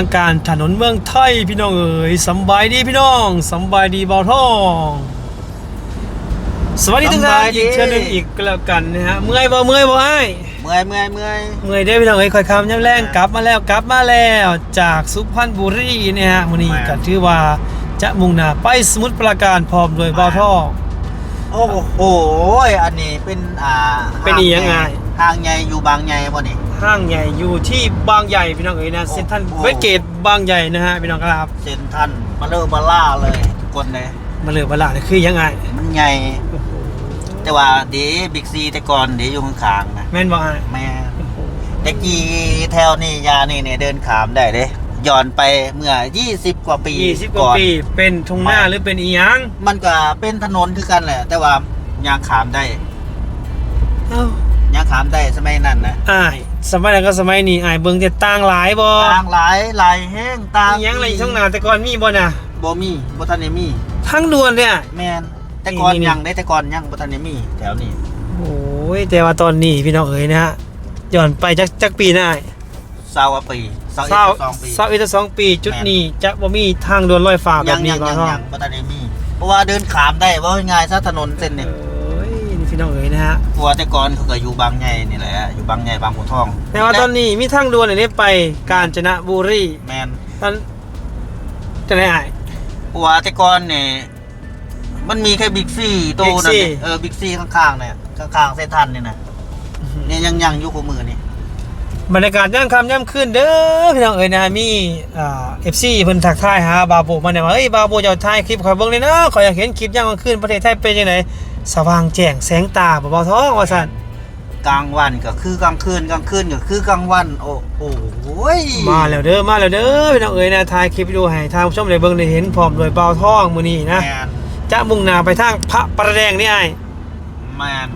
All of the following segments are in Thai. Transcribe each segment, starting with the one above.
ลังการถนนเมืองไทยพี่น้องเอ๋ยสำบายดีพี่น้องสำบายดีเบาท่องสวัสดีทุกท่านสำบายดีอีกเช่นหนึงอีกก็แล้วกันนะฮะเมื่อยบ่เมื่อยบ่ไอ้ายเมื่อยเมื่อยเมื่อยเมื่อยได้อพี่น้องเอ้ยคอยคำย่ำแรงกลับมาแล้วกลับมาแล้วจากสุพรรณบุรีเนี่ยฮะวันนี้ก็ถือว่าจะมุ่งหน้าไปสมุทรปราการพร้อมโดยเบาท่องโอ้โหอันนี้เป็นอ่าเป็นอีหยังไงทางใหญ่อยู่บางใหญ่บ่นี่ ห้างใหญ่อยู่ที่บางใหญ่พี่น้องเอ๋ยนะโอ้เซ็นทรัลโอ้เวสเกตบางใหญ่นะฮะพี่น้องครับเซนทรันมาเลอมาล่าเลยทุกคนเลยมาเลยเวลาเนี่ยคือยังไง มันใหญ่ แต่ว่าเดี๋ยวบิ๊กซีแต่ก่อนเดี๋ยวอยู่ข้างๆนะแม่นบอกไอ้แม่แต่กี้แถวนี่ยานี่เนี่ยเดินขามได้เด้ย้อนไปเมื่อ 20 กว่าปียี่สิบกว่าอนปี เป็นทุ่งหน้าไม่หรือเป็นอีหยังมันก็เป็นถนนคือกันแหละ แต่ว่ายางขามได้เอ้ายางขามได้สมัยนั้นนะอ้าย สมัยนั้นก็สมัยนี้อ้ายเบิ่งจะต่างหลายบ่ต่างหลายหลายแห้งต่างอีหยังอะไรช่องหน้าแต่ก่อนมีบ่น่ะบ่มีบ่ทันได้มีทั้งด่วนเนี่ย แมนแต่ก่อนนี่นี่ ยังได้แต่ก่อนยังบ่ทันได้มีแถวนี้โอ้ยแต่ว่าตอนนี้พี่น้องเอ๋ยนะฮะย้อนไปจักจักปีหน้าอ้ายเศร้ากว่าปีเศร้าเศร้าสองปี เศร้าอีกสองปีจุดนี้จะบ่มีทางด่วนลอยฟ้าแบยับงนี้ยังบ่ยังท้องยังบ่ทันได้มีเพราะว่าเดินขามได้ว่าง่ายซะถนนเส้นนี้เอ้ยนี่ พี่น้องเอ๋ยนะฮะกลัวแต่ก่อนเขาก็อยู่บางใหญ่นี่แหละอยู่บางใหญ่บางบัวทองแต่ว่าตอนนี้มีทางด่วนอันนี้ไปกาญจนบุรีแมนตอนจะได้อ้ายเพราะว่าแต่ก่อนนี่มันมีแค่บิ๊กซีโต Big นั่น C นี่เออบิ๊กซีข้างๆเนี่ยข้างๆเส้นทันนี่นะเนี่ยยังยังอยู่กับมือนี่บรรยากาศย่ำค่ำย่ำขึ้นเด้อพี่น้องเอ๋ยนะมีอ่าเอฟซีเพิ่นทักทายหาบาโบมาเนี่ยว่าเฮ้ยบาโบจะเอาถ่ายคลิปขอยเบิ่งเลยนะขอยอยากเห็นคลิปย่ำกลางคืนประเทศไทยเป็นยังไง สว่างแจ้งแสงตาบ่เบาท้องว่าซั่นกลางวันก็คือกลางคืนกลางคืนก็คือกลางวัน โอ้โหยมาแล้วเด้อมาแล้วเด้อพี่น้องเอ๋ยนะถ่ายคลิปวิดีโอให้ทางผู้ชมได้เบิ่งได้เห็นพร้อมโดยเบาท้องมื้อนี้นะแมนจะมุ่งหน้าไปทางพระประแดงนี่อ้ายแมน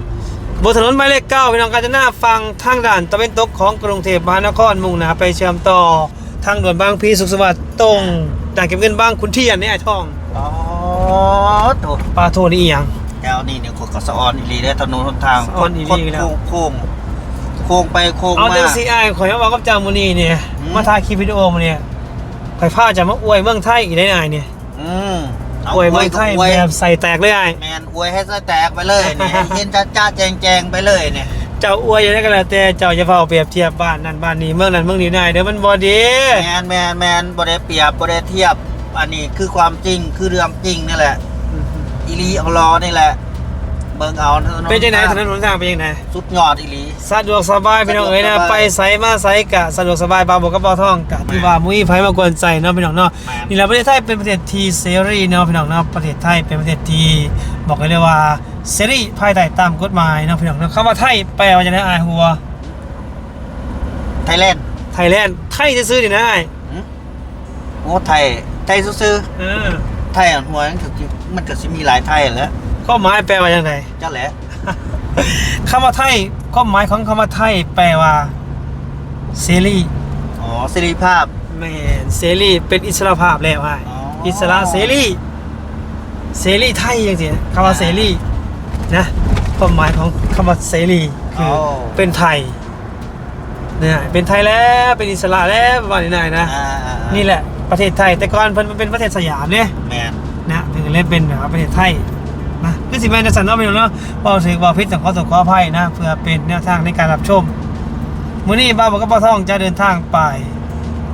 บนถนนหมายเลขเก้าพี่น้องกาญจนาฟังทางด่านตะเวนตกของกรุงเทพมหานครมุ่งหน้าไปเชื่อมต่อทางด่วนบางพลีสุขสวัสดิ์ตรงด่านเก็บเงินบางคุณเทียนนี่ไอ้ทองอ๋อโถปลาโทนี่อีหยัง แถวนี้เนี่ยคนก็สะออนอีหลีได้ถนนหนทางสะออนอีหลีคนแล้ว โค้งโค้งโค้งไปโค้งเอามา จังซีไอ้ข่อยมาบอกกับเจ้ามูนี่เนี่ยอืม มาถ่ายคลิปวิดีโอมาเนี่ยข่อยพาจะมาอวยเมืองไทยอีกได้ไอ้เนี่ยอืมเาอวยเมืองไทยอวยแบบใส่แตกเลยไอ้แมนอวยให้ซะแตกไปเลยเนี่ยให้เห็นจ้าจ้าแจงแจงไปเลยเนี่ยเจ้าอวยอย่างนั้นก็แล้วแต่เจ้าจะเฝ้าเปรียบเทียบบ้านนั่นบ้านนี้เมืองนั้นเมืองนี้นายเดี๋ยวมันบ่ดีแมนแมนแมนบ่ได้เปรียบบ่ได้เทียบ อันนี้คือความจริงคือเรื่องจริงนี่แหละ อีหลีเอารอนี่แหละ เบิ่งเอาถนนเป็นจังไหนถนนหนทางเป็นจังไหนสุดยอดอีหลี สะดวกสบายพี่น้องเอ๋ยนะสะดวกสบายไปไสมาไสกะสะดวกสบายบาบอกกับบ่อท่องกะที่ว่ามุ้ยไผมากวนใจเนาะพี่น้องเนาะแม่น นี่แหละประเทศไทยเป็นประเทศที่เสรีเนาะพี่น้องเนาะประเทศไทยเป็นประเทศที่บอกกันเลยว่าเสรีภายใต้ตามกฎหมายเนาะพี่น้องเนาะคำว่าไทยแปลว่าจะได้อายหัวไทยแลนด์ไทยแลนด์ไทยซื่อๆนี่นะอ้ายโอ้ไทยไทยซื่อเออๆไทยอันหัวมันก็สิ มันก็สิมีหลายไทยแหล้วข้อหมายแปลว่าอย่างไรจ้าแหละคำว่าไทยข้อหมายของคำว่าไทยแปลว่าเสรีอ๋อสิริภาพ แม่นเสรีเป็นอิสระภาพแล้วอ้ายอ๋ออิสระเสรีเสรีไทยจริงๆคำว่าเสรีนะความหมายของคำว่าเสรีคืออ เป็นไทยเนี่ยเป็นไทยแล้วเป็นอิสระแล้วประมาณนี้นะ อ่าอ่าอ่านี่แหละประเทศไทยแต่ก่อนเพิ่นเป็นประเทศสยามเนี่ย แมนนะถึง เล่นเป็นแบบว่าประเทศไทยนะคือสิแม่นจะสันเนาะพี่น้องเนาะเว่าถึงว่าพิษสังขอสขออภัยนะเพื่อเป็นแนวทางในการรับชมมื้อนี้บ้าวบอกกับป้าท่องจะเดินทางไป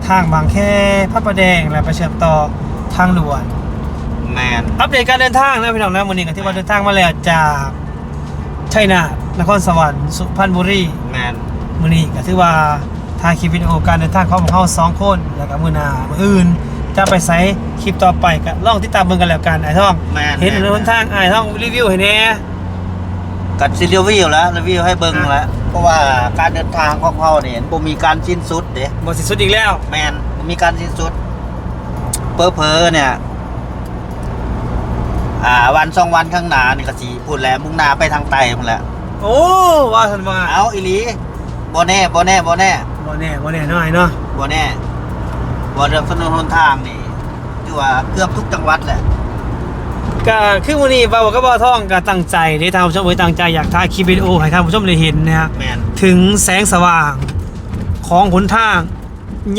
ทางบางแคพระประแดงและไปเชื่อมต่อทางด่วนแมนอัปเดตการเดินทางนะพี่น้องนะวันนี้กันที่ว่าเดินทางมาแล้วจากชัยนาทนครสวรรค์สุพรรณบุรีแมนมื้อนี้ก็ถือว่าถ่ายคลิปวิดีโอการเดินทางของพวกเราสองคนแล้วก็มื้อหน้ามื้ออื่น จะไปใส่คลิปต่อไปก็ลองติดตามเบิ่งกันแล้วกันไอ้ท่อง แมนเห็นถนนทางไอ้ท่องรีวิวให้แหน่กัดซีรีวิวแล้วรีวิวให้เบิ่งแล้วเพราะว่าการเดินทางของเขาเนี่ยบ่มีการสิ้นสุดเด้บ่สิสุดอีกแล้ว แมนบ่มีการสิ้นสุดเพอเพอๆเนี่ย อ่า วันสองวันข้างหน้านี่ก็สิพูดแล้วมุ่งหน้าไปทางใต้พุ่นแหละโอ้ว่าซั่นว่าเอาอีหลีบ่แน่บ่แน่บ่แน่บ่แน่บ่แน่น้อยเนาะบ่แน่ บ่เรื่องถนนหนทางนี่คือว่าเกือบทุกจังหวัดแหละ ก็คือมื้อนี้บ่าวกับบ่าวท่องก็ตั้งใจที่ทางผู้ชมเอ้ยตั้งใจอยากถ่ายคลิปวิดีโอให้ท่านผู้ชมได้เห็นนะฮะแมนถึงแสงสว่างของหนทาง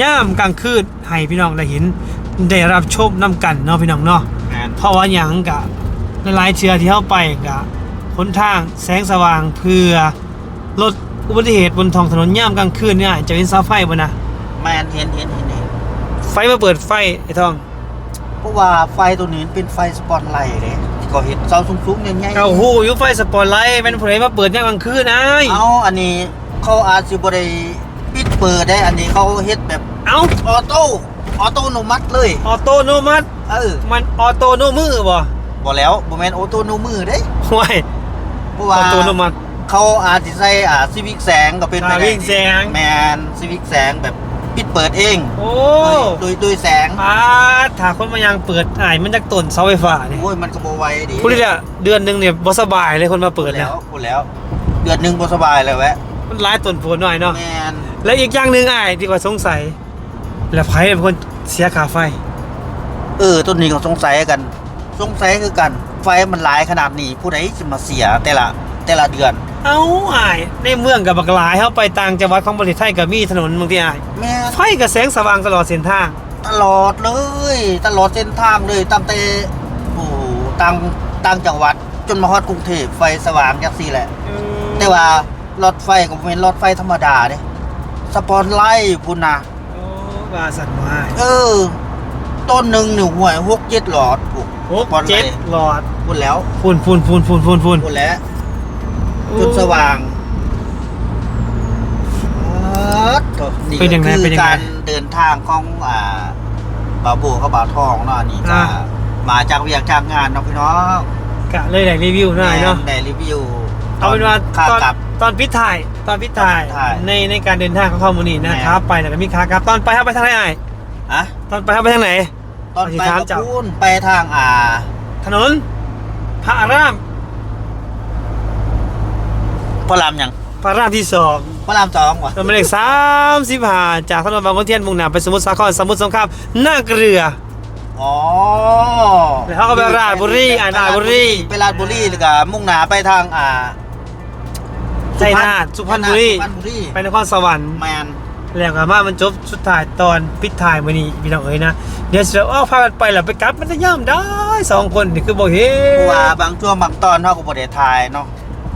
ย่ามกลางคืนให้พี่น้องได้เห็นได้รับชมน้ำกันเนาะพี่น้องเนาะ แมนเพราะว่าอย่างกะหลายๆเชื้อที่เข้าไปกะหนทางแสงสว่างเพื่อลดอุบัติเหตุบนท้องถนนย่ามกลางคืนเนี่ยจะเป็นเสาไฟบ่นะแมนเห็นเห็นเห็นเห็น ไฟมาเปิดไฟไอ้ทอง เพราะว่าไฟตัวนี้เป็นไฟสปอตไลท์เลยที่ก็เห็นเสาสูงๆใหญ่ๆเอาหูอยู่ไฟสปอตไลท์เป็นผู้ใดมาเปิดย่ามกลางคืนไอ้เอาอันนี้เขาอาจสิบ่ได้ปิดเปิดได้อันนี้เขาเฮ็ดแบบเอาออโต้ออโตโนมัติเลยออโตโนมัติเออมันออโตโนมือบ่บ่แล้วบ่แม่นออโตโนมือเด้ห่วยเพราะอว่าอโตโนมัติเขาอาจสิใส่อ่าซีวิกแสงก็เป็นไปอ่าได้วิ่งแสงแมนซีวิกแสงแบบ ปิดเปิดเองโอ้โดยโดยแสงอาถ้าคนมายังเปิดอ้ายมันจะต้นเสาไฟฟ้าเนี่ยโอ้ยมันก็บ่ไหวดีพูดเลยอะเดือนหนึงเนี่ยบ่สบายเลยคนมาเปิดแล้แล้ววพูดแล้ว เดือนหนึงบ่สบายเลยแวะมันร้ายต้นโพนหน่อยเนาะแมนและอีกอย่างหนึ่งอ้ายที่ว่าสงสัย แล้วไผเป็นคนเสียค่าไฟ เออต้นนี้ก็สงสัยกัน สงสัยคือกัน ไฟมันหลายขนาดนี้ผู้ใดสิมาเสียแต่ละแต่ละเดือน เอ้าอ้ายในเมืองกับบักหลายเฮาไปต่างจังหวัดของประเทศไทยก็มีถนนบางทีอ้ายแม่นไฟกับแสงสว่างตลอดเส้นทาง ตลอดเลย ตลอดเส้นทางเลยตั้งแต่โอ้โหต่างต่างจังหวัดจนมาฮอดกรุงเทพไฟสว่างจังซี่แหละ แต่ว่ารถไฟก็บ่เป็นรถไฟธรรมดาเด้สปอตไลท์พุ่นนะโอ้ว่าสั่นว่าเออ ต้นหนึ่งหนึ่งห่วยหกเจ็ดหลอดปุ๊บหกเจ็ดหลอดพุ่นแล้ว ฝุ่นฝุ่นฝุ่นฝุ่นฝุ่นฝุ่นพุ่นแล้ว จนสว่างอ๊าดโถ่นี่เป็นยังไงก็เป็นคือยังไงการเดินทางของอ่าบาโบกับบาทองเนาะนี่ก็อ่า มาจากเวียกจากงานเนาะพี่น้องกะเลยได้รีวิวหน่อยเนาะ ได้รีวิวเอาเป็นว่าค่าตอนกลับ ตอนพิถ่ายตอนพิถ่ายตอนพิถ่ายในในการเดินทางของข้อมูลนี่นะแม่ ครับไปแล้วก็มีขากลับ ตอนไปครับไปทางไหนอ้ายอะตอนไปครับไปทางไหน ตอนอธิษไปฐานกับเจ้า พูนไปทางอ่าถนนพระอาราม พระรามยังพระอารามที่สองพระรามสองวะถนนหมายเลขสามสิบห้าจากถนนบางขุนเทียนมุ่งหน้าไปสมุทรสาครสมุทรสงครามหน้าเกลืออ๋อแล้วเขาก็ไปราชบุรีอ่าราชบุรีไปราชบุรีแล้วก็มุ่งหน้าไปทางอ่าชัยนาทสุพรรณบุรีสุพรรณบุรีไปนครสวรรค์แมนแล้วก็มามันจบสุดท้ายตอนปิดท้ายมื้อนี้พี่น้องเอ้ยนะเดี๋ยวจะอ้อพากันไปแล้วไปกลับมันจะย่ำได้สองคนนี่คือบ่เห็เพราะว่านบางช่วงบางตอนเขาก็บ่ได้ถ่ายเนาะ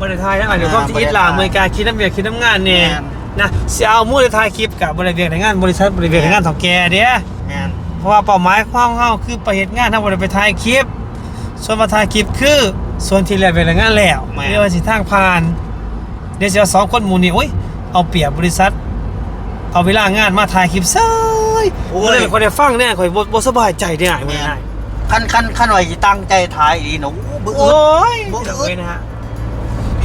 บริทายนะอะเดี๋ยวความที่อิสลามอเมริกาคิดน้ำเบียคิดน้ำงานเนี่ยแม่นนะเสียเอามู่ในทายคลิปกับบริเวณในงานบริษัทบริเวณในงานของแกเด้แมนเพราะว่าเป้าหมายของเฮาคือไปเฮ็ดงานทางบริเวณถ่ายคลิป ส่วนมาถ่ายคลิปคือส่วนที่แล้วเวลางานแล้วเรียกว่าสิทางผ่าน เดี๋ยวสิเอาสองคนหมู่นี่โอ้ยเอาเปรียบบริษัท เอาเวลางานมาถ่ายคลิปเซ้ยโอ้โอ้ยยคนได้ฟังเนี่ยข่อยบ่บ่สบายใจเด้อ้ายมื้อนี้คันคันคันไว้สิตั้งใจถ่ายอีหนูบึ้โอ้ยบ่เดี๋ยวอึดเว้ยนะฮะ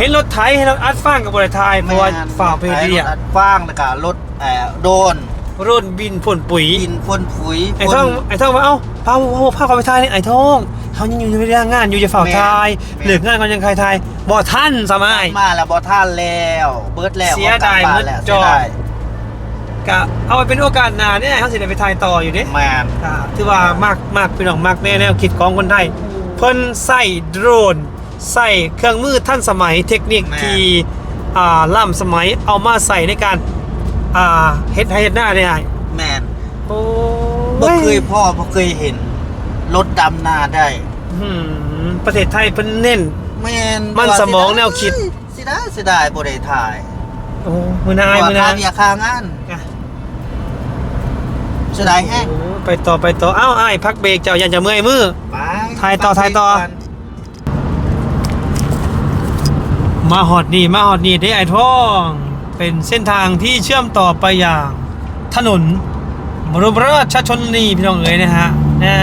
เห็นรถไถเห็นรถอัดฟังกับบริษัทไทยเพราะว่าฝ่าเพจเดียรถฟางแล้วก็รถเอ่อโดนรุ่นบินพ่นปุ๋ยดินพ่นปุ๋ยไอ้ท่องไอ้ท่องว่าเอ้าพาพาพาเขาไปทายนี่ไอ้ท่องเขายังอยู่ในเรื่องงานอยู่จะเฝ้าทายเหลืองานก่อนยังใครทายบ่ท่านสมัย มาแล้วบ่ท่านแล้ว เบิดแล้วเสียดายบ่กลับบ้นมืดแล้วจอด เสียดายกะเอาไปเป็นโอกาสหน้าเนี่ยเขาสิได้ไปทายต่ออยู่เด้ แมน อ่าถือว่ามากมากพี่น้องมากแน่แนวคิดของคนไทย เพิ่นใส่โดรน ใส่เครื่องมือท่านสมัยเทคนิคที่อ่าล้ำสมัยเอามาใส่ในการอ่าเฮ็ดให้เฮ็ดหน้าได้แมนโอ้บ่เคยพ่อบ่เคยเห็น รถดำนาได้หืมประเทศไทยเพิ่นเน้น แมนมันสมองแนวคิด สิได้สิได้บ่ได้ถ่ายโอ้มือนายว่ามือค่านาเบียร์ค่างานอะ สิได้แห้งโอ้ไปต่อไปต่อเอ้าอ้ายพักเบรกเจ้ายันจะเมื่อยมือ ไปถ่ายต่อถ่ายต่อ มาฮอดนี่มาฮอดนี่ได้ไอ้ทอง เป็นเส้นทางที่เชื่อมต่อไปอย่างถนนบรมราชชนนีพี่น้องเอ๋ยนะฮะน่า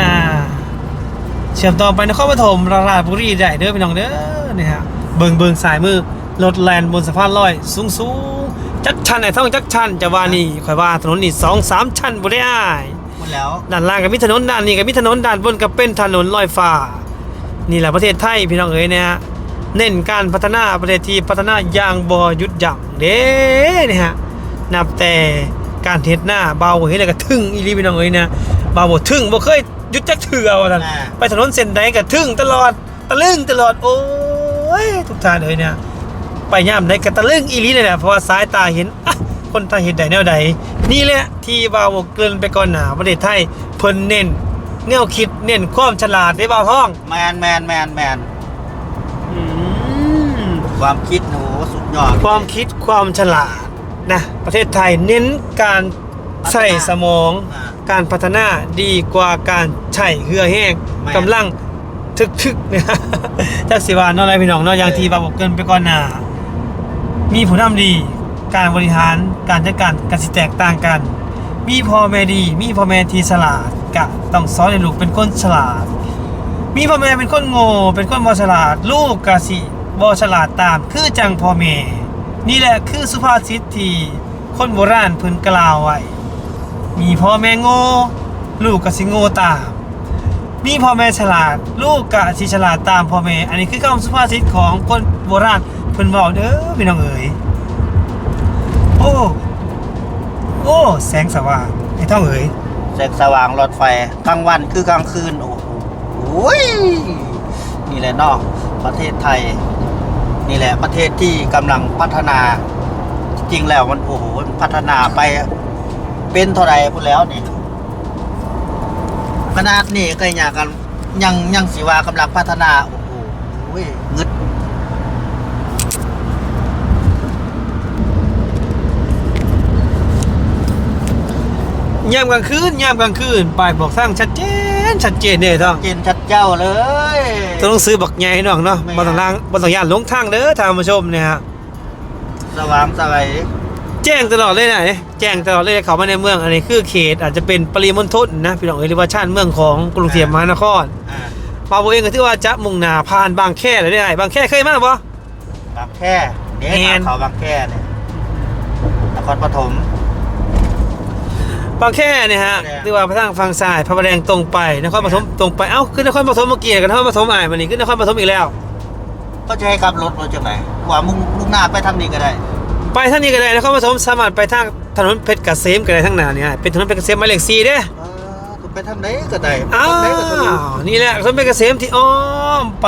เชื่อมต่อไปนครปฐมราชบุรีได้เด้อพี่น้องเด้อนี่ฮะเบิงเบิงสายมือรถแลนบนสะพานลอย สูงสูงจักชันไอ้ท่องจักชันจะว่านี่ข่อยว่าถนนนี่สองสามชั้นบ่ได้อ้ายหมดแล้วด้านล่างก็มีถนนด้านนี้ก็มีถนนด้านบนก็เป็นถนนลอยฟ้า นี่แหละประเทศไทยพี่น้องเอ๋ยนะฮะ เน้นการพัฒนาประเทศที่พัฒนาอย่างบ่หยุดยั้งเด้นี่ฮะนับแต่การเทศหน้าเบาเห็นแล้วก็ทึ่งอีหลีพี่น้องเอ๋ยนะเบาบ่ทึ่งบ่เคยหยุดจักเทื่อว่าซั่นอ่าไปถนนเส้นใดก็ทึ่งตลอดตะลึงตลอดโอ้ยทุกท่านเอ๋ยเนี่ยไปย่ามใดก็ตะลึงอีหลีเลยแหละเพราะว่าสายตาเห็นอะคนไทยเห็นใดแนวใดนี่แหละที่บ่าวเกินไปก่อนหนาประเทศไทยเพิ่นเน้นแนวคิดเน้นความฉลาดได้บ่าวท้องแมนแมนแมนแมน ความคิดโหสุดยอดความคิดความฉลาดนะประเทศไทยเน้นการใส่สมองอ่าการพัฒนาดีกว่าการใช้เหือแห้งแม่นกำลังทึกๆเนี่ยจักสิวาเนาะอะไรพี่น้องเนาะอย่างที่บ่าวเกินไปก่อนหนามีผู้นำดีการบริหารการจัดการกันสิแตกต่างกัน มีพ่อแม่ดี มีพ่อแม่ที่ฉลาดกะต้องสอนให้ลูกเป็นคนฉลาด มีพ่อแม่เป็นคนโง่เป็นคนบ่ฉลาด ลูกกะสิ บ่ฉลาดตามคือจังพ่อแม่นี่แหละคือสุภาษิตที่คนโบราณพิ่นกล่าวไว้ มีพ่อแม่โง่ลูกกะสิโง่ตาม มีพ่อแม่ฉลาด ลูกกะสิฉลาดตามพ่อแม่ อันนี้คือคำสุภาษิตของคนโบราณเพิ่นบอกเด้อพี่น้องเอ๋ยโอ้โอ้แสงสว่างไอ้ท่องเอ๋ยแสงสว่างรถไฟกลางวันคือกลางคืนโอ้โหนี่แหละนอกประเทศไทย นี่แหละประเทศที่กำลังพัฒนา จริงแล้วมันโอ้โหมันพัฒนาไปเป็นเท่าไรพูดแล้วนี่ขนาดนี้ก็ยังกันยังยังสีว่ากำลังพัฒนาโอ้ยงึด ยามกลางคืนยามกลางคืนป้ายบอกทางชัดเจนชัดเจนเด้อท่องเจนชัดเจ้าเลยต้องซื้อบักใหญ่ให้น้องเนาะไม่บ่ต้องล่างบ่ต้องย่านหลงทางเด้อท่านผู้ชมเนี่ยฮะสว่างสวัยแจ้งตลอดเลยนะเนี่ยแจ้งตลอดเลยเขามาในเมืองอันนี้คือเขต อาจจะเป็นปริมณฑลนะพี่น้องเอยหรือว่าชาติเมืองของกรุงเทพมหานครอ่าปาโบเองก็ถือว่าจะมุ่งหน้าผ่านบางแคเลยได้บางแคเคยมาบ่บางแค่เดี๋ยวแม่นเขาบางแค่เนี่ยนครปฐม บางแคเนี่ยฮะพระแดงถือว่าไปทางฝั่งซ้ายพระประแดงตรงไปนครปฐมตรงไปเอ้าขึ้นนครปฐมเมื่อกี้กันนครปฐมอ่ายมันนี่ขึ้นนครปฐมอีกแล้ว ก็จะให้ขับรถมาจากไหนว่ามุ่งมุ่งหน้าไปทางนี้ก็ได้ ไปทางนี้ก็ได้นครปฐมสามารถไปทางถนนเพชรเกษมก็ได้ทั้งหน้าเนี่ยเป็นถนนเพชรเกษมหมายเลข4เด้เออก็ไปทางไหนก็ได้อ้าทางไหนก็ทางนี้วนี่แหละถนนเพชรเกษมที่อ้อมไป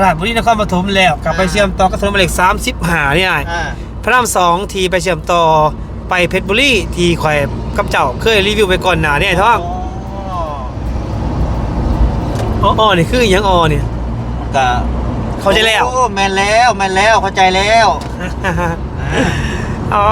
ราชบุรีนครปฐมแล้วกลับไปเชื่อมต่อกับถนนหมายเลข35เนี่ยอ่าพระรามสองทีไปเชื่อมต่อ ไปเพชรบุรีที่ข่อยกับเจ้าเคยรีวิวไปก่อนหน้าเนี่ยไอ้ท้องอ๋ออ๋ออ๋อนี่คือหยังอ๋อเนี่ยมันก็เข้าใจแล้วโอ้แมนแล้วแมนแล้วเข้าใจแล้วอ๋อ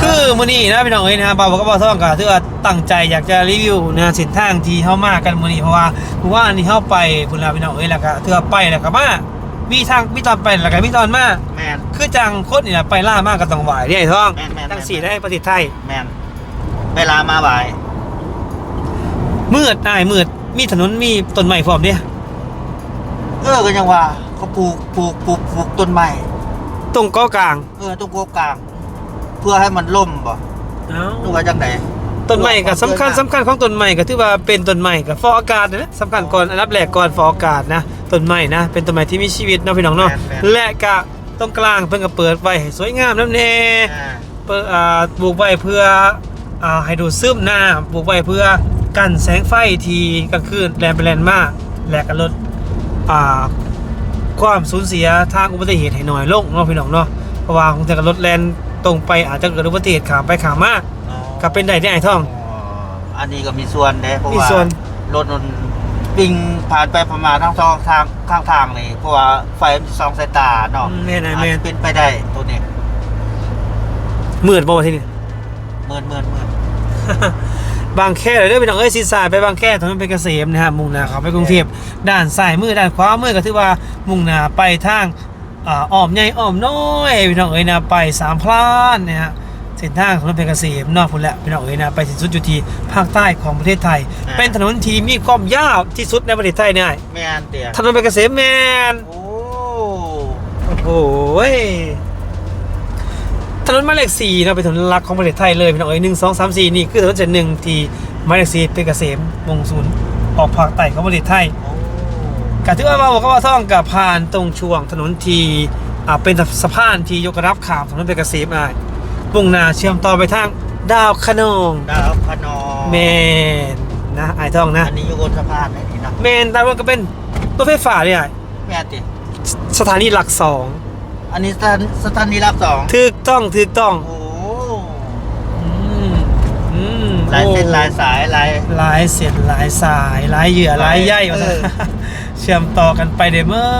คือมื้อนี้นะพี่น้องเอ้ยนะบ่าวบอกกับบ่าวท่องก็ถือว่าตั้งใจอยากจะรีวิวนะเส้นทางที่เฮามากันมื้อนี้เพราะว่าเพราะว่าอันนี้เฮาไปพุ่นล่ะพี่น้องเอ้ยแล้วก็ถือว่าไปแล้วก็มา มีทางมีตอนไปแล้วก็มีตอนมาแมนคือจังคนนี่ล่ะไปล่ามากก็ต้องไหวเด้ไอ้ท้องแม่นๆๆตั้งสี่ได้ประเทศไทยแมนเวลามาบ่ายมืดอ้ายมืดมีถนนมีต้นไม้พร้อมเด้เออก็ยังว่าเขาปลูกปลูกปลูกปลูกต้นไม้ตรงเกาะกลางเออตรงโกกลาง เพื่อให้มันล่มบ่เอ้าหรือว่าจังไหนต้นไม้ก็สำคัญสำคัญของต้นไม้ก็ถือว่าเป็นต้นไม้กับฟอกอากาศนะสำคัญก่อนอันดับแรกก่อนฟอกอากาศนะ ต้นไม้นะ เป็นต้นไม้ที่มีชีวิตเนาะพี่น้องเนาะแม่นๆ และก็ตรงกลางเพิ่นก็เปิดไว้ให้สวยงามน้ำแน่ อ่า เปิดอ่าปลูกไว้เพื่ออ่าให้ดูดซึมน้ำปลูกไว้เพื่อกันแสงไฟทีกลางคืนแลนไปแลนมาและก็ลดอ่าความสูญเสียทางอุบัติเหตุให้น้อยลงเนาะพี่น้องเนาะเพราะว่าคงจะรถแลนตรงไปอาจจะเกิดอุบัติเหตุขามไปขามมาอ๋อก็เป็นได้ที่ไอ้ท่อง อ๋ออันนี้ก็มีส่วนเด้เพราะมีว่าส่วน รถมัน วิ่งผ่านไปประมาณทั้งสองทางข้างทางนี่เพราะว่าไฟมันสองสายตาเนาะแม่นายแม่นอาจเป็นไปได้ตัวนี้มืดบ่วะที่นี่ เมินเมินเมินบางแค่เลยเด้อพี่น้องเอ้ยซีสายไปบางแค่ถนนเพชรเกษมนะฮะมุ่งหน้าเข้าไปกรุงเทพด้านซ้ายมือด้านขวามือก็ถือว่ามุ่งหน้าไปทางอ่าอ้อมใหญ่อ้อมน้อยพี่น้องเอ้ยนะไปสามพลานนะฮะ เส้นทางถนนเพชรเกษมเนอกพุ่นแหละพี่น้องเอ้ยนะไปสิ้นสุดอยู่ที่ภาคใต้ของประเทศไทยเป็นถนนที่มีความยาวที่สุดในประเทศไทยเนี่ยแมนเตียถนนเพชรเกษมแมนโอ้โอ้โหยถนนหมายเลขสี่นะเป็นถนนหลักของประเทศไทยเลยพี่น้องเอ้ยหนึ่งสองสามสี่นี่คือถนนเส้นหนึ่งที่หมายเลขสี่เป็นเกษมมุ่งศูนย์ออกภาคใต้ของประเทศไทยโอ้กถือว่ามาบอกว่าท่องกับผ่านตรงช่วงถนนที่อ่าเป็นสะพานที่ยกระดับขามถนนเป็นเกษมอะ มุ่งหน้าเชื่อมต่อไปทางดาวคะนองดาวพนองแมนนะไอ้ท่องนะอันนี้อยู่บนสะพานไหนนี่นะแมนตามว่าก็เป็นรถไฟฟ้าเนี่ยแมนติสถานีหลักสองอันนี้สถานสถานีรับสองถูกต้องถูกต้องโอ้อืมอืมหลายเส้นหลายสายหลายหลายเส้นหลายสายหลายเหยื่อหลายใยว่าเชื่อมต่อกันไปได้เมื่อ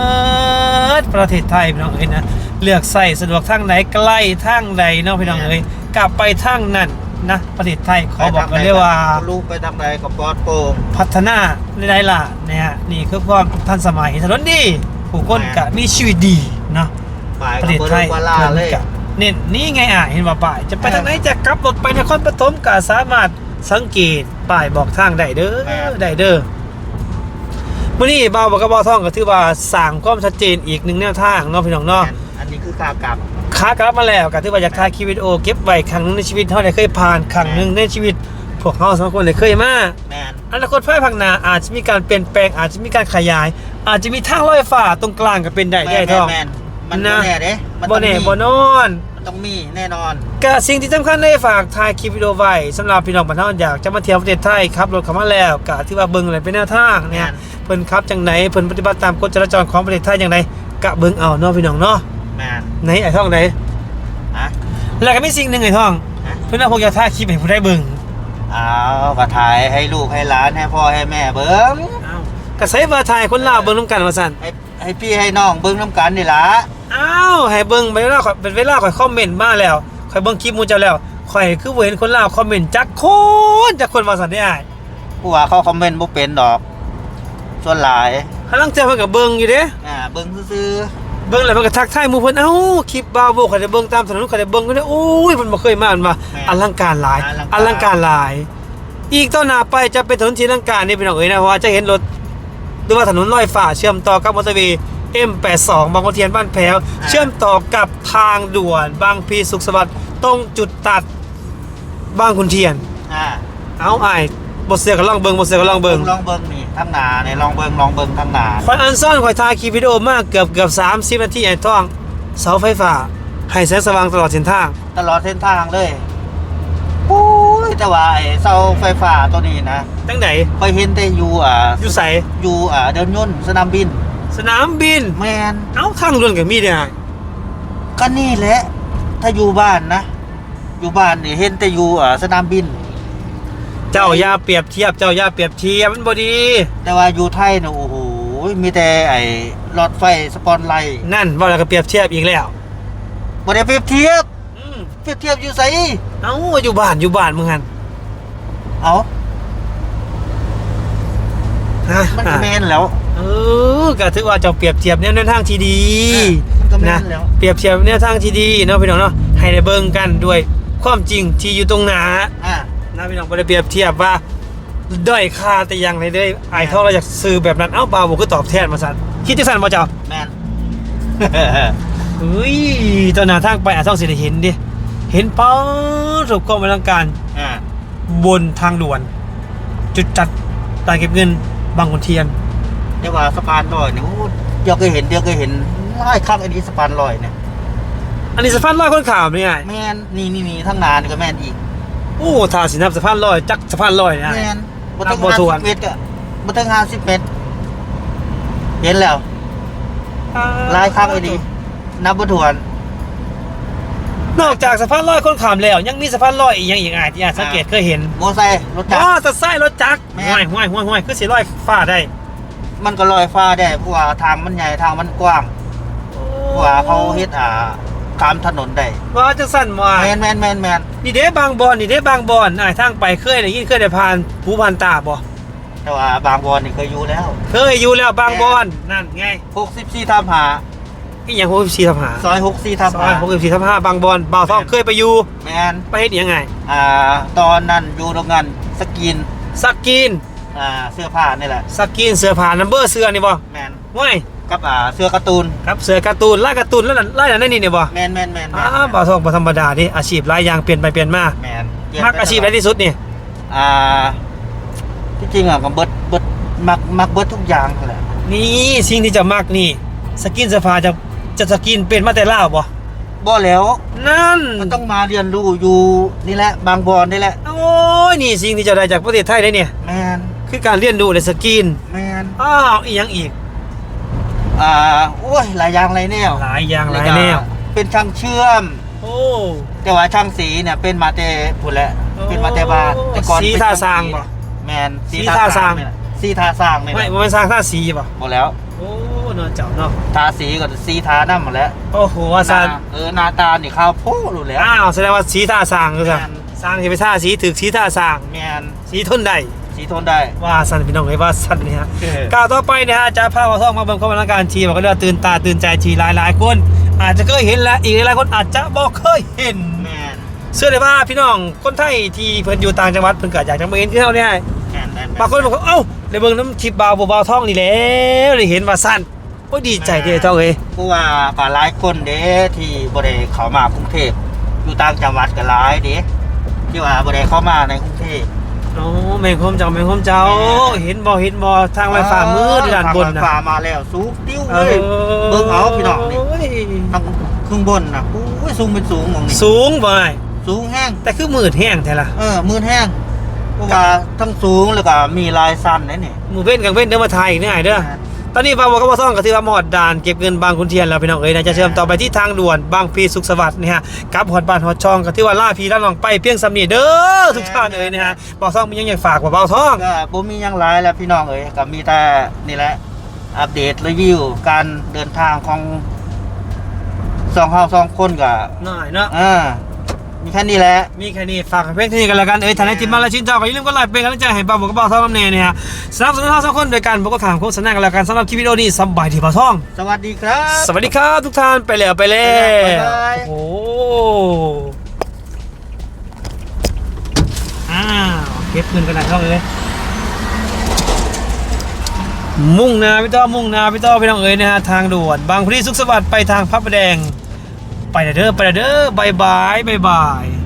ประเทศไทยน้องเอ้ยนะ เลือกใส่สะดวกทางไหนใกล้ทางใดเนาะพี่น้องเอ้ยกลับไปทางนั้นนะประเทศไทยขอบอกกันเลยว่าลูกไปทางใดกับปลอดโปร่งพัฒนาได้ล่ะเนี่ยฮะนี่คือความทันสมัยถนนดีผู้คนกะมีชีวิตดีเนาะฝ่ายประเทศกับไทยวาลาเพิ่นเลยกะเน้นนี่ไงอะเห็นว่าป้ายจะไปเออทางไหนจะกลับรถไปนครปฐมก็สามารถสังเกตป้ายบอกทางได้เด้แม่อนได้เด้อมื่อนี้บ่าวบอกกับบ่าวท่องก็ถือว่าสร้างความชัดเจนอีกหนึ่งแนวทางเนาะพี่น้องเนาะอันนี้คือ ขากลับขากลับมาแล้วก็ถือว่าอยากถ่ายคลิปวิดีโอเก็บไว้ครั้งหนึงในชีวิตเฮาได้เคยผ่านครั้งหนึงในชีวิต พวกเฮาสองคนได้เคยมาแมนอนาคตภายภาคหน้าอาจจะมีการเปลี่ยนแปลงอาจจะมีการขยาย อาจจะมีทางลอยฟ้าตรงกลางก็เป็นได้แมได้นทองแมนมันนะบ่แน่เด้มับ่ต้องแน่มีบ่นอนมันต้องมีแน่นอนก็สิ่งที่สำคัญได้ฝากถ่ายคลิปวิดีโอไว้สำหรับพี่น้องบ้านเฮาอยากจะมาเที่ยวประเทศไทยขับรถเข้ามาแล้วก็ที่ว่าเบิ่งอะไรเป็นแนวทางเนี่ยแม่นเพิ่นขับจังไหนเพิ่นปฏิบัติตามกฎจราจรของประเทศไทยจังไดก็เบิ่งเอาเนาะพี่น้องเนาะ แมนไหนไอ้ท่องไหนฮะแล้วก็มีสิ่งหนึงไอ้ท่อง ฮะเพิ่นว่าพวกอยากถ่ายคลิปให้ผู้ได้เบิ่งเอาก็ถ่ายให้ลูกให้หลานให้พ่อให้แม่เบิ้งอ้าวก็ใส่ว่าถ่ายคนลาวเบิ่งนํกันว่าซั่นให้ให้พี่ให้น้องเบิ้งน้ำกันนี่ล่ะอ้าวให้เบิ่งไปเวลาข่อยเป็นเวลาข่อยคอมเมนต์มาแล้วข่อยเบิ่งคลิปหมู่เจ้าแล้วข่อยคือบ่เห็นคนลาวคอมเมนต์จักคนจักคนว่าซั่นได้อ้ายผู้ว่าเขาคอมเมนต์บ่เป็นดอก ส่วนหลาย หาลังเทื่อเพิ่นก็เบิ่งอยู่เด้อ่าเบิ้งซื่อ เบิ่งแล้วเพิ่นก็ทักทายหมู่เพิ่นเอ้าคลิปบาวโบข่อยได้เบิ่งตามถนนข่อยได้เบิ่งก็ได้โอ้ยเพิ่นบ่เคยมาอันว่าอลังการหลายอลังการหลาย อีกต่อหน้าไปจะเป็นถนนที่อลังการนี่พี่น้องเอ้ยนะเพราะว่าจะเห็นรถหรือว่าถนนลอยฟ้าเชื่อมต่อกับมอเตอร์เวย์ M82 บางขุนเทียนบ้านแพ้วเชื่อมต่อกับทางด่วนบางพลีสุขสวัสดิ์ตรงจุดตัดบางขุนเทียนๆอ่า เอาอ้าย บ่เสือก็ลองเบิ่งบ่เสือก็ลองเบิ่งลองเบิ้งนี่ทางหน้านี่ลองเบิ้งลองเบิ้งทางหน้าข่อยอันซ่อนข่อยถ่ายคลิปวิดีโอมาเกือบเกือบ30นาทีไอ้ท้องเสาไฟฟ้าให้แสงสว่างตลอดเส้นทาง ตลอดเส้นทางเลยโอ้ยแต่ว่าไอ้เสาไฟฟ้าตัวนี้นะตั้งไหนไปเห็นแต่อยู่อ่าอยู่ใสอยู่อ่าเดินยนต์สนามบิน สนามบินแมนเอ้าทางด่วนก็มีเด้อก็นี่แหละถ้าอยู่บ้านนะ อยู่บ้านนี่เห็นแต่อยู่อ่าสนามบิน เจ้าอย่าเปรียบเทียบเจ้าอย่าเปรียบเทียบมันบ่ดี แต่ว่าอยู่ไทยเนี่ยโอ้โหมีแต่ไอ้หลอดไฟสปอนไลท์นั่นว่าแล้วก็เปรียบเทียบอีกแล้วบ่ได้เปรียบเทียบอืมเปรียบเทียบอยู่ไสเอ้าอยู่บ้านอยู่บ้านมึงหั่นเอาฮะมันก็แม่นแล้ว เออก็ถือว่าเจ้าเปรียบเทียบแนวทางที่ดีมันก็แม่นะนแล้ว เปรียบเทียบแนวทางที่ดีเนาะพี่น้องเนาะให้ได้เบิ่งกันด้วยความจริงที่อยู่ตรงหน้า อ่า นะพี่น้องบ่ได้เปรียบเทียบว่าด้อยค่าแต่อย่างใดเลยไอ้เท่าเราอยากซื้อแบบนั้นเอ้าบ่าวบ่คือตอบแทนมาสั่นคิดจังซั่นบ่เจ้าแม่นเฮ้ยตอนหน้าทางไปอาจต้องสิได้เห็นดิเห็นเป้าถูกกองอลังการอ่าบนทางด่วน จุดจัดด่านเก็บเงินบางขุนเทียนแต่ว่าสะพานลอยเนี่ยโอ้เดี๋ยวเคยเห็นเดี๋ยวเคยเห็นหลายครั้งอันนี้สะพานลอยเนี่ยอันนี้สะพานลอยคนข่าวนี่ไงแม่นนี่นี่นี่ทั้งนานก็แม่นอีก โอ้ทาสินับสะพานลอยจักสะพานลอยนะ แม่นบ่ถึงนับบ่ถ้วน50เมตรอะบ่ถึง50เมตรเห็นแล้วหลายครั้งอันนี้นับบ่ถ้วน นอกจากสะพานลอยคนข่าวแล้ว ยังมีสะพานลอยอีกอย่างอีกอะที่อาจสังเกตเคยเห็นโมอไซค์รถจักอ๋รอตัดไส้รถจักรแม่ ห้วยห้วยห้วยห้วยคือสิลอยฟ้าได้มันก็ลอยฟ้าได้เพราะว่าทางมันใหญ่ทางมันกว้างเพราะว่าเขาเฮ็ดอ่า ตามถนนได้ว่าจะสั่นว่าแมนแมนแมนแมนนี่เด้บางบอนนี่เด้บางบอนอะทางไปเคยได้ยินเคยได้ผ่านภูผ่านตาบ่แต่ว่าบางบอนนี่เคยอยู่แล้ว เคยอยู่แล้วบางบอนนั่นไง64ทับหาอีหยัง64ทับหาซอย64ทับซอหาย64ทับห้าบางบอนบ่าวทองเคยไปอยู่แมนไปเฮ็ดหยังไง อ่า ตอนนั้นอยู่โรงงานสกินสักกินอ่าเสื้อผ้านี่แหละสกินเสื้อผ้านัมเบอร์เสื้อนี่บ่แมนว้าย กับอ่าเสื้อการ์ตูนครับเสื้อการ์ตูนลายการ์ตูนแล้วนั่นลายอันนั้นนี่นี่บ่แมนแมนแมนแมอ้านบ่าวทองบ่ธรรมดาดิอาชีพหลายอย่างเปลี่ยนไปเปลี่ยนมาแมนมักอาชีพอะไรที่สุดนี่อ่าที่จริงอะก็เบิดเบิดมักมักเบิดทุกอย่างนั่นแหละนี่สิ่งที่จะมักนี่สกินเสื้อผ้าจะจะสกินเป็นมาแต่ลาวบ่บ่แล้วนั่นมันต้องมาเรียนรู้อยู่นี่แหละบางบอนนี่แหละโอ้ยนี่สิ่งที่จะได้จากประเทศไทยได้เนี่ยแมนคือการเรียนรู้ในสกินแมนอ้าวอีกอย่างอีก อ่าโอ้ยหลายอย่างหลายแนวหลายอย่างหลายแนว เป็นช่างเชื่อม โอ้แต่ว่าช่างสีเนี่ยเป็นมาแต่พุ่นแหละโอ้เป็นมาแต่บ้านแต่ก่อนสีเป็นท่าช่สร้างบ่แมนสีท่าสร้างเนี่ยสีท่าสร้างเนี่ยไม่บ่แม่นสร้างท่าสีป่ะหมดแล้วโอ้เนาะเจ้าเนาะทาสีก็สีทาน้ำหมดแล้วโอ้โหว่าซานหน้เออหน้าตานี่ข้าวโพดรู้แล้วอ้าวแสดงว่าสีท่าสร้างคือซะแม่นสร้างสิไปท่าสีถึกสีท่าสร้างแมนสีทนได้ สีทนได้ ว่าสันพี่น้องเอ้ยว่าสันนี่ฮะเออก้าวต่อไปนะฮะจะพามาท่องมาเบิ่งความเป็นการชีบอกก็เรียกว่าตื่นตาตื่นใจชีหลายหลายๆคน อาจจะเคยเห็นและอีกหลายๆคนอาจจะบ่เคยเห็น แมนเชื่อเลยว่าพี่น้องคนไทยที่เพิ่นอยู่ต่างจังหวัดเพิ่นก็อยากจะมาเห็นที่เฮาเนี่ยแมนแมนบางคนบอกว่าเอ้าได้เบิ่งน้ำคลิปบาวบ่บาวท่องนี่แหล้วได้เห็นว่าสั้นโอ้ยดีใจเด้อเจ้าเอ้ยเพราะว่าก็หลายคนเด้ที่บ่ได้เข้ามากรุงเทพอยู่ต่างจังหวัดก็หลายเด้ที่ว่าบ่ได้เข้ามาในกรุงเทพ โอ้แม่งคมเจ้าแม่งคมเจ้า เห็นบ่เห็นบ่ทางไฟฟ้ามืดด้านบนทงไฟน่ะฟ้ามาแล้วสูงติ้วเอเลยอเบิ่งเอาพี่น้องนี่โยทางข้างบนน่ะโอ้ยสูงเป็นสูงหมองนี่สูงบ่ไอ้สูงแห้งแต่คือมืดแห้งแท้ล่ะเออมืดแห้งเพราะว่าทั้งสูงแล้วก็มีลายสั้นนี่นี่มือเว้นกับเว้นเด้อมาถ่ายอีกเนี่ยไอ้เด้อ ตอนนี้บางบัวก็มาท่องก็ถือว่าหมอดด่านเก็บเงินบางขุนเทียนแล้วพี่น้องเอ้ยนะจะเชื่อมต่อไปที่ทางด่วนบางพลีสุขสวัสดิ์นี่ฮะกับหอดบ้านหอดช่องก็ถือว่าล่าพีล่าลองไปเพียงสำนีเด้อทุกท่านเอ้ยนะฮะบอกท่องมียังอยากฝากว่าเบาท่องก็บ่มีหยังหลายแล้วพี่น้องเอ้ยก็มีแต่นี่แหละอัปเดตรีวิวการเดินทางของสองเฮาสองคนก็หน่อยเนาะอ่า มีแค่นี้แหละ มีแค่นี้ฝากเพียงเท่านี้กันแล้วกันเอ้ยท่านใดที่มาและชื่นชอบก็อย่าลืมกดไลค์เป็นกำลังใจให้เบาบัวกับเบาท่องน้ำเนยเนี่ยฮะสนับสนุนเราสองคนโดยการบอกก็ถามโฆษณากันแล้วกันสำหรับคลิปวิดีโอนี้สบายดีเบาท่อง สวัสดีครับ สวัสดีครับทุกท่านไปแล้วไปแล้วบ๊ายบาย โอ้โหอ้าวเก็บเงินกันหน่อยเท่าเลยมุ่งหนาพี่ต้อมุ่งหนาพี่ต้อพี่น้องเอ๋ยนะฮะทางด่วนบางพลีสุขสวัสดิ์ไปทางพระประแดง ไปเด้อไปเด้อบายบายบายบาย